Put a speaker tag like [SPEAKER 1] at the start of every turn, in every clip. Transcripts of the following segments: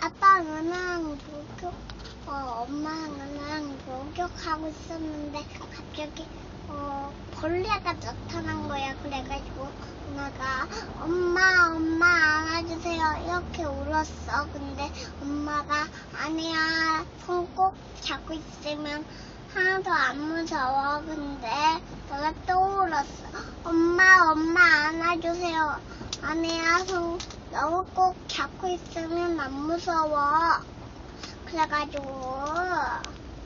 [SPEAKER 1] 아빠는 목욕, 어, 엄마는 목욕하고 있었는데 갑자기 어, 벌레가 나타난 거야. 그래가지고 엄마가 엄마, 엄마 안아주세요. 이렇게 울었어. 근데 엄마가 아니야. 손 꼭 잡고 있으면 하나도 안 무서워. 근데 내가 또 울었어. 엄마, 엄마 안아주세요. 아니야. 손 너무 꼭 잡고 있으면 안 무서워. 그래가지고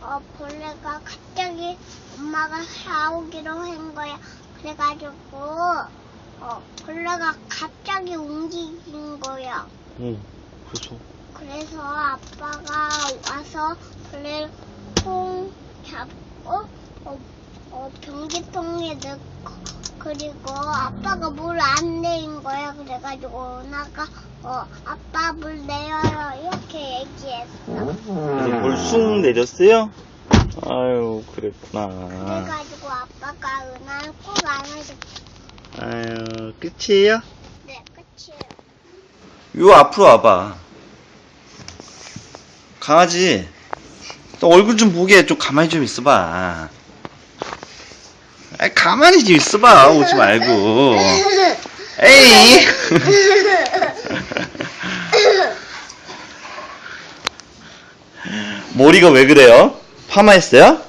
[SPEAKER 1] 어, 벌레가 갑자기 엄마가 사오기로 한 거야. 그래가지고 어, 벌레가 갑자기 움직인 거야.
[SPEAKER 2] 응, 그렇죠.
[SPEAKER 1] 그래서 아빠가 와서 벌레를 통 잡고 어, 어, 변기통에 넣고 그리고 아빠가 물 안 내린 거야. 그래가지고 은하가 어, 아빠 물 내려요 이렇게 얘기했어.
[SPEAKER 2] 그래서 볼쑥 내렸어요? 아유, 그랬구나.
[SPEAKER 1] 그래가지고 아빠가 은하를 꼭 안아줬어.
[SPEAKER 2] 아유, 끝이에요?
[SPEAKER 1] 네, 끝이에요.
[SPEAKER 2] 요 앞으로 와봐. 강아지, 너 얼굴 좀 보게 좀 가만히 좀 있어봐. 아 가만히 좀 있어봐. 오지 말고. 에이! 머리가 왜 그래요? 파마했어요?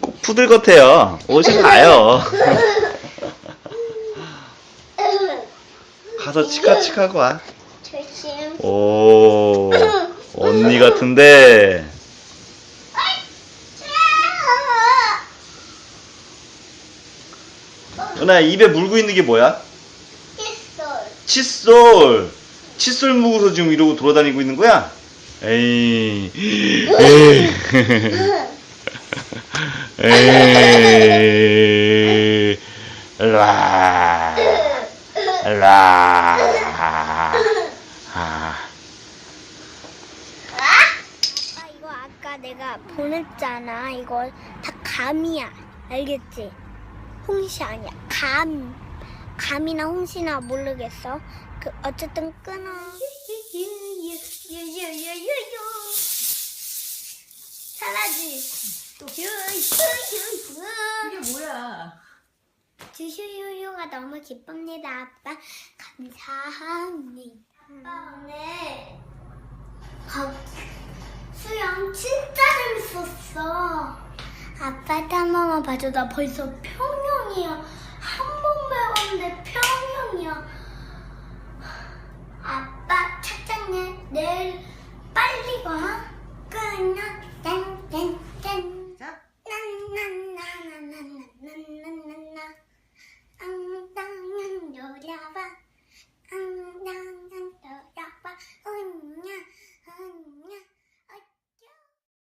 [SPEAKER 2] 꼭 푸들 같아요. 오지 마요. 가서 치카치카하고 와.
[SPEAKER 1] 조심.
[SPEAKER 2] 오, 언니 같은데. 은하 입에 물고 있는 게 뭐야?
[SPEAKER 1] 칫솔.
[SPEAKER 2] 칫솔. 칫솔 무고서 지금 이러고 돌아다니고 있는 거야? 에이. 에이. 에이. 라. 라. 아.
[SPEAKER 1] 아빠 이거 아까 내가 보냈잖아. 이거 다 감이야. 알겠지? 홍시 아니야. 감. 감이나 홍시나 모르겠어. 그 어쨌든 끊어. 사라지.
[SPEAKER 3] 이게 뭐야?
[SPEAKER 1] 주슈유유가 너무 기쁩니다, 아빠. 감사합니다. 아빠 오늘 거- 수영 진짜 재밌었어. 아빠도 한 번만 봐줘. 나 벌써 평형이야. Dan paling lipat ha? kena